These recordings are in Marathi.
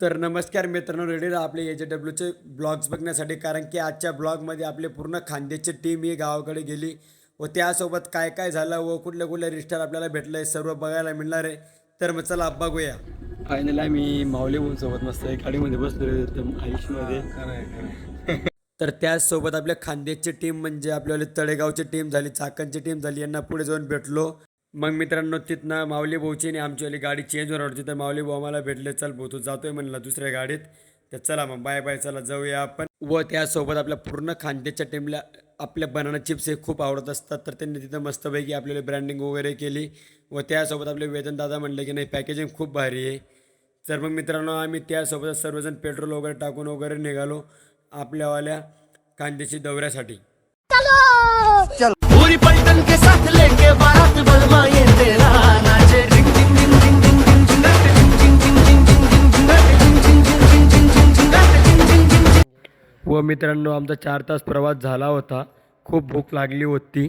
तर नमस्कार मित्रांनो रेडी राहा आपले एच डब्ल्यूचे ब्लॉग्स बघण्यासाठी. कारण की आजच्या ब्लॉगमध्ये आपले पूर्ण खांद्याची टीम ही गावाकडे गेली व त्यासोबत काय काय झालं व कुठले कुठले रिस्टार आपल्याला भेटलं आहे सर्व बघायला मिळणार आहे. तर मग चला बघूया. फायनल आम्ही माऊली सोबत मस्त गाडीमध्ये बसलो आयुष्यमध्ये. तर त्याचसोबत आपल्या खांद्याची टीम म्हणजे आपल्याला तळेगावची टीम झाली चाकणची टीम झाली यांना पुढे जाऊन भेटलो. मग मित्रांनो तिथनं माऊली भाऊची आणि आमचीवाली गाडी चेंज होणार होती तर माऊली भाऊ आम्हाला भेटले चल भाऊ तू जातोय म्हणला दुसऱ्या गाडीत. तर चला मग बाय बाय चला जाऊया आपण. व त्यासोबत आपल्या पूर्ण खांद्याच्या टीमला आपल्या बनाना चिप्स हे खूप आवडत असतात. तर त्यांनी तिथं मस्तपैकी आपल्याला ब्रँडिंग वगैरे केली. व त्यासोबत आपले वेतनदादा म्हणले की नाही पॅकेजिंग खूप भारी आहे. तर मग मित्रांनो आम्ही त्यासोबत सर्वजण पेट्रोल वगैरे टाकून वगैरे निघालो आपल्यावाल्या कांद्याची दौऱ्यासाठी. व मित्रांनो आमचा चार तास प्रवास झाला होता खूप भूक लागली होती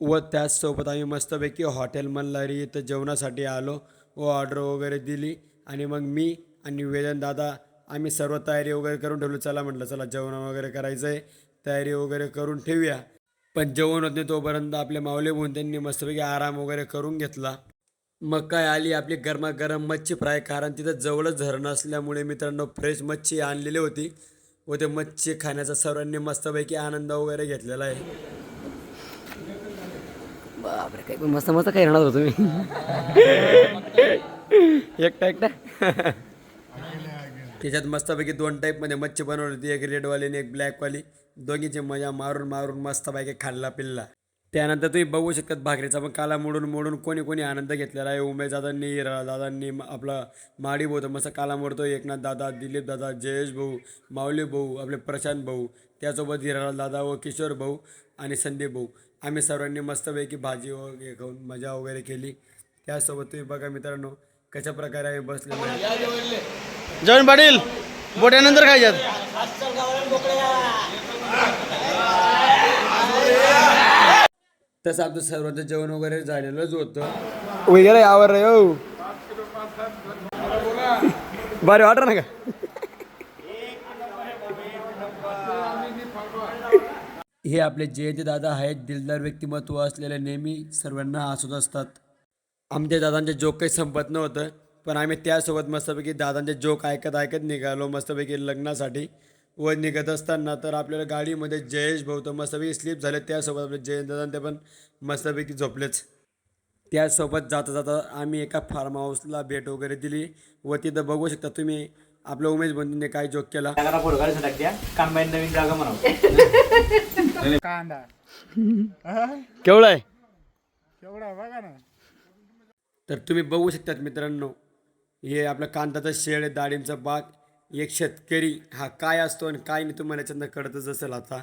व त्याचसोबत आम्ही मस्तपैकी हॉटेल मल्हारी इथं जेवणासाठी आलो व ऑर्डर वगैरे दिली आणि मग मी आणि वेदन दादा आम्ही सर्व तयारी वगैरे करून ठेवलो चला म्हटलं चला जेवण वगैरे करायचं आहे तयारी वगैरे करून ठेवूया पण जेवण होते तोपर्यंत आपले माऊले भाऊन त्यांनी मस्तपैकी आराम वगैरे करून घेतला. मग काय आली आपली गरमागरम मच्छी फ्राय कारण तिथं जवळच धरण असल्यामुळे मित्रांनो फ्रेश मच्छी आणलेली होती व ते मच्छी खाण्याचा सर्वांनी मस्तपैकी आनंद वगैरे घेतलेला आहे. बापरे काय पण मस्त मस्त काही राहणार होतो तुम्ही. एकटा एकटा. त्याच्यात मस्तपैकी दोन टाईपमध्ये मच्छी बनवली होती. एक रेडवाली आणि एक ब्लॅकवाली दोघीची मजा मारून मारून मस्तपैकी खाल्ला पिल्ला. त्यानंतर तुम्ही बघू शकतात भाकरीचा पण काला मोडून मोडून कोणी कोणी आनंद घेतलेला आहे. उमेश दादांनी रा- दादांनी आपला माडी भाऊ तर मस्त काला मोडतो एकनाथ दादा दिलीप दादा जयेश भाऊ माऊली भाऊ आपले प्रशांत भाऊ. त्यासोबत हिरालाल दादा व किशोर भाऊ आणि संदीप भाऊ. आम्ही सर्वांनी मस्तपैकी भाजी वगैरे खाऊन मजा वगैरे केली. त्यासोबत तुम्ही बघा मित्रांनो कशा प्रकारे आम्ही बसलेलो जेवण पाटील बोट्यानंतर खायच्यात तसं आमचं सर्वांचं जेवण वगैरे झालेलंच होतं. वगैरे आवर रे हो. बरं वाटत ना का? हे आपले जयंती दादा आहेत दिलदार व्यक्तिमत्व असलेले नेहमी सर्वांना हसत असतात. आमच्या दादांचे जोक काही संपत नव्हतं. पण आम्ही त्यासोबत मस्तपैकी दादांचे जोक ऐकत ऐकत निघालो मस्तपैकी लग्नासाठी. व निघत असताना तर आपल्याला गाडीमध्ये जयेश भाऊ तर मस्तपैकी स्लिप झाले. त्यासोबत आपले जयंत दादा ते पण मस्तपैकी झोपलेच. त्यासोबत जाता जाता आम्ही एका फार्म हाऊसला भेट वगैरे दिली व तिथं बघू शकता तुम्ही आपल्या उमेश बंधूंनी काय जोक केला. कांदा. केवढा आहे? केवढा बघा ना. तर तुम्ही बघू शकतात मित्रांनो हे आपलं कांद्याचं शेड आहे बाग. एक शेतकरी हा काय असतो आणि काय नाही तुम्हाला याच्यातनं कळतच असेल आता.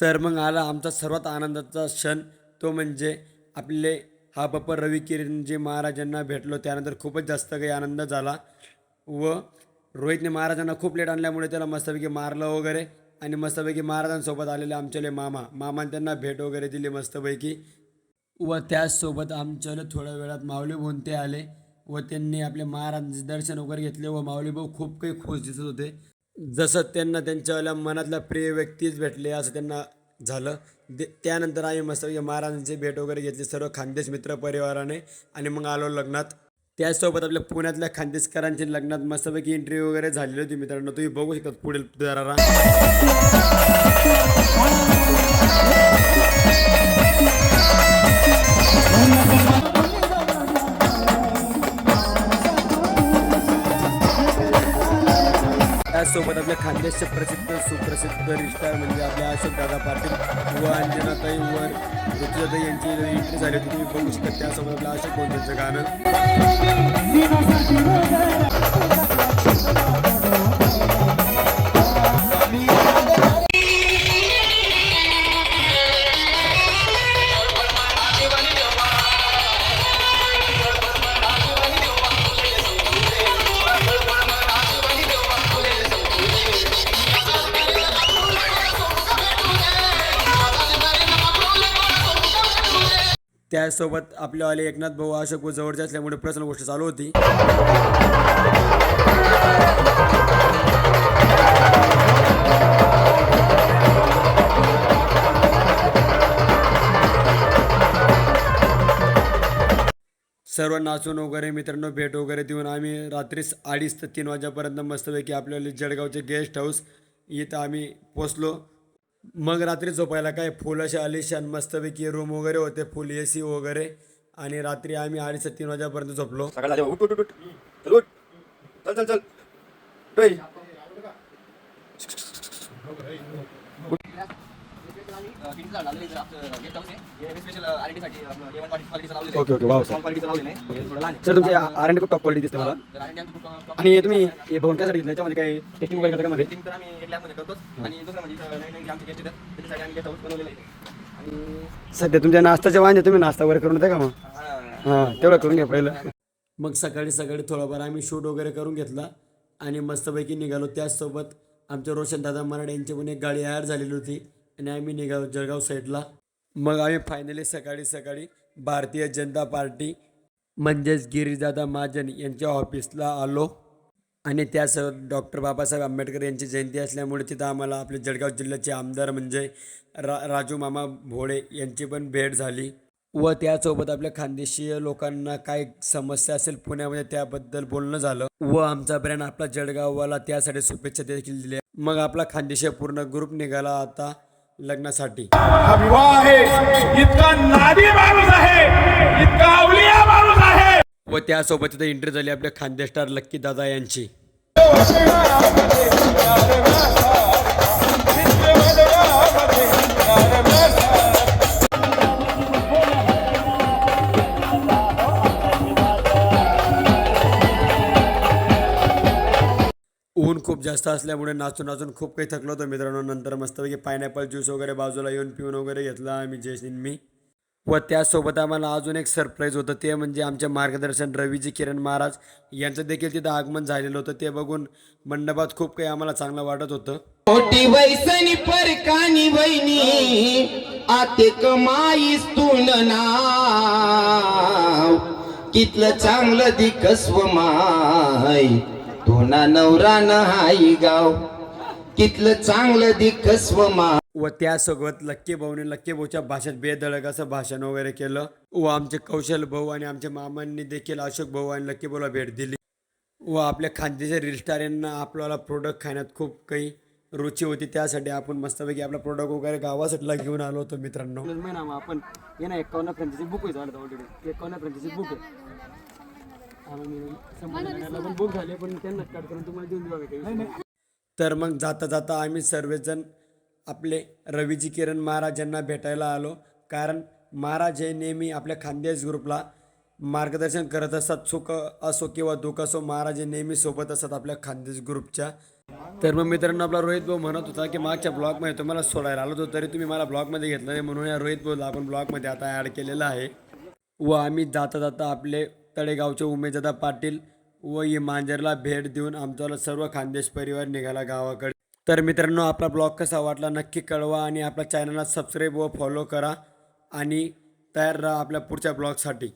तर मग आला आमचा सर्वात आनंदाचा क्षण. तो म्हणजे आपले हा बप्पर रवी किरणजी महाराजांना भेटलो. त्यानंतर खूपच जास्त काही आनंद झाला. व रोहितने महाराजांना खूप लेट आणल्यामुळे त्याला मस्तपैकी मारलं वगैरे. आणि मस्तपैकी महाराजांसोबत आलेले आमच्याले मामा. मामाने त्यांना भेट वगैरे दिली मस्तपैकी. व त्याचसोबत आमच्याला थोड्या वेळात माऊली भाऊन आले. व त्यांनी आपले महाराज दर्शन वगैरे घेतले व माऊलीभाऊ खूप काही खुश दिसत होते. जसं त्यांना त्यांच्यावाल्या मनातल्या प्रिय व्यक्तीच भेटले असं त्यांना झालं. दे त्यानंतर आम्ही मस्त महाराजांची भेट वगैरे घेतली सर्व खानदेश मित्र परिवाराने आणि मग आलो लग्नात. त्याचसोबत आपल्या पुण्यातल्या खानदेशकरांची लग्नात मस्तपैकी इंटरव्ह्यू वगैरे झालेली होती मित्रांनो. तुम्ही बघू शकता पुढील दरारा. सोबत आपल्या खानदेशचे प्रसिद्ध सुप्रसिद्ध रिश्ता म्हणजे आपल्या अशोक दादा पाटील व अंजनाताई वर ऋतुजाताई यांची एंट्री झाली होती. तुम्ही बघू शकता त्यासोबत आपलं अशोक गोंधळचं गाणं. त्यासोबत आपल्यावाले एकनाथ भाऊ अशोक जवळचे असल्यामुळे प्रसन्न गोष्ट चालू होती. सर्व नाचून वगैरे मित्रांनो भेट वगैरे देऊन आम्ही रात्रीस अडीच ते तीन वाजेपर्यंत मस्तपैकी आपल्याला जळगावचे गेस्ट हाऊस इथं आम्ही पोचलो मग रात्री झोपायला काय? फुल असे आलिशान मस्तपैकी रूम वगैरे होते फुल ए सी वगैरे. आणि रात्री आम्ही अडीच तीन वाजेपर्यंत झोपलो. सकाळला उठ उठ उठ चल उठ. चल चल चल. उठ. ओके ओके वाव सर तुमचे आर एन खूप टॉप क्वालिटी दिसते मला. आणि तुम्ही हे भवन काय घेतलं काही टेस्टिंग वगैरे करता का मध्ये? सध्या तुमच्या नाश्त्याच्या वांजे तुम्ही नाश्ता वगैरे करून द्या का मग? हां. तेवढं करून घ्या पहिलं. मग सकाळी सकाळी थोडाफार आम्ही शूट वगैरे करून घेतला आणि मस्तपैकी निघालो. त्याचसोबत आमच्या रोशन दादा मराठे यांची पण एक गाडी ॲड झालेली होती. आणि आम्ही निघालो जळगाव साईडला. मग आम्ही फायनली सकाळी सकाळी भारतीय जनता पार्टी म्हणजेच गिरीदादा महाजन यांच्या ऑफिसला आलो. आणि त्यासोबत डॉक्टर बाबासाहेब आंबेडकर यांची जयंती असल्यामुळे तिथं आम्हाला आपले जळगाव जिल्ह्याचे आमदार म्हणजे रा राजू मामा भोळे यांची पण भेट झाली. व त्यासोबत आपल्या खानदेशीय लोकांना काय समस्या असेल पुण्यामध्ये त्याबद्दल बोलणं झालं. व आमचा ब्रँड आपला जळगाववाला त्यासाठी शुभेच्छा देखील दिल्या. मग आपला खानदेशीय पूर्ण ग्रुप निघाला आता. लग्नासाठी. हा विवाह आहे. इतका नादी माणूस आहे. इतका अवलिया माणूस आहे. व त्यासोबत एंट्री झाली आपल्या खानदेश स्टार लक्की दादा यांची. जास्त असल्यामुळे नाचून नाचून खूप काही थकलो होतो मित्रांनो. नंतर मस्तपैकी पायनॅपल ज्यूस वगैरे बाजूला येऊन पिऊन वगैरे घेतला आम्ही जयसिन मी. व त्यासोबत आम्हाला अजून एक सरप्राईज होतं ते म्हणजे आमचे मार्गदर्शन रवीजी किरण महाराज यांचं देखील तिथं आगमन झालेलं होतं. ते बघून मंडपात खूप काही आम्हाला चांगलं वाटत होतं. मोठी वैसनी परकानी वैनी आते कमाईस तून नाव. कितलं चांगलं दिकस्व माय. तुना नवरा हाई गाव. कितलं चांगलं दिकस्व माय व त्यासोबत लक्की भाऊने लक्की भाऊच्या भाषेत बेधडक असं भाषण वगैरे केलं. व आमचे कौशल भाऊ आणि आमच्या मामांनी देखील अशोक भाऊ आणि लक्की भाऊला भेट दिली. व आपल्या स्टार यांना आपल्याला प्रोडक्ट खाण्यात खूप काही रुची होती. त्यासाठी आपण मस्तपैकी आपला प्रोडक्ट वगैरे गावासाठीला घेऊन आलो होतो मित्रांनो. आपण ये ना एकावन्न फ्रँचायसी बुक होईल ऑलरेडी एकावन्न फ्रँचायसी बुक आहे. तर मग जाता जाता आम्ही सर्वजण आपले रवीजी किरण महाराज यांना भेटायला आलो. कारण महाराज हे नेहमी आपल्या खानदेश ग्रुपला मार्गदर्शन करत असतात. सुख असो किंवा दुःख असो महाराज हे नेहमी सोबत असतात आपल्या खानदेश ग्रुपच्या. तर मग मित्रांनो आपला रोहित भाऊ म्हणत होता की मागच्या ब्लॉगमध्ये तुम्हाला सोडायला आलो होतो तरी तुम्ही मला ब्लॉगमध्ये घेतलं नाही. म्हणून या रोहित भाऊला आपण ब्लॉगमध्ये आता ॲड केलेलं आहे. व आम्ही जाता जाता आपले तळेगावचे उमेददा पाटील व इमांजरला मांजरला भेट देऊन आमचा सर्व खानदेश परिवार निघाला गावाकडे. तर मित्रांनो आपला ब्लॉग कसा वाटला नक्की कळवा आणि आपल्या चॅनलला सबस्क्राईब व फॉलो करा आणि तयार राहा आपल्या पुढच्या ब्लॉगसाठी.